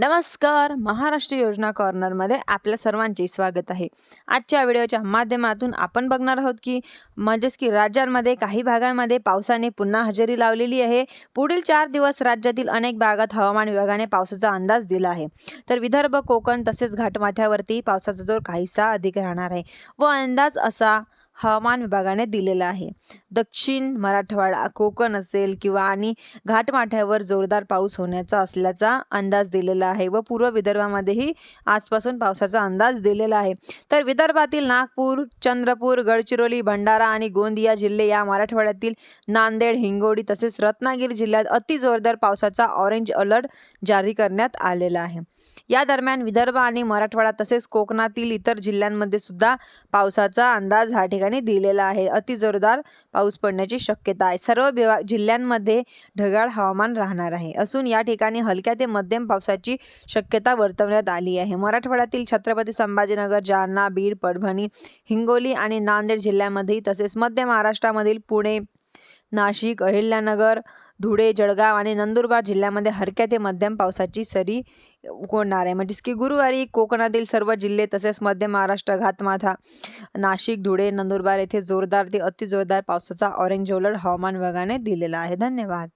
नमस्कार. महाराष्ट्र योजना कॉर्नरमध्ये आपल्या सर्वांचे स्वागत आहे. आजच्या व्हिडिओच्या माध्यमातून आपण बघणार आहोत की म्हणजेच की राज्यांमध्ये काही भागांमध्ये पावसाने पुन्हा हजेरी लावलेली आहे. पुढील चार दिवस राज्यातील अनेक भागात हवामान विभागाने पावसाचा अंदाज दिला आहे. तर विदर्भ कोकण तसेच घाटमाथ्यावरती पावसाचा जोर काहीसा अधिक राहणार आहे. व अंदाज असा हवामान विभागाने दिलेला आहे. दक्षिण मराठवाडा कोकण असेल किंवा आणि घाटमाठ्यावर जोरदार पाऊस होण्याचा असल्याचा अंदाज दिलेला आहे व पूर्व विदर्भामध्येही आजपासून पावसाचा अंदाज दिलेला आहे. तर विदर्भातील नागपूर चंद्रपूर गडचिरोली भंडारा आणि गोंदिया जिल्हे या मराठवाड्यातील नांदेड हिंगोली तसेच रत्नागिरी जिल्ह्यात अति जोरदार पावसाचा ऑरेंज अलर्ट जारी करण्यात आलेला आहे. या दरम्यान विदर्भ आणि मराठवाडा तसेच कोकणातील इतर जिल्ह्यांमध्ये सुद्धा पावसाचा अंदाज ह्या ठिकाणी दिलेला आहे. अति जोरदार पाऊस पडण्याची शक्यता आहे. सर्व विभाग जिल्ह्यांमध्ये ढगाळ हवामान राहणार आहे. असून या ठिकाणी हलक्या ते मध्यम पावसाची शक्यता वर्तवण्यात आली आहे. मराठवाड्यातील छत्रपती संभाजीनगर जालना बीड परभणी हिंगोली आणि नांदेड जिल्ह्यामध्ये तसेच मध्य महाराष्ट्रामधील पुणे नाशिक अहिल्यानगर धुळे जळगाव आणि नंदुरबार जिल्ह्यामध्ये हलक्या ते मध्यम पावसाची सरी होणार आहे. म्हणजेच की गुरुवारी कोकणातील सर्व जिल्हे तसेच मध्य महाराष्ट्र घातमाथा नाशिक धुळे नंदुरबार येथे जोरदार ते अति जोरदार पावसाचा ऑरेंज अलर्ट हवामान विभागाने दिलेला आहे. धन्यवाद.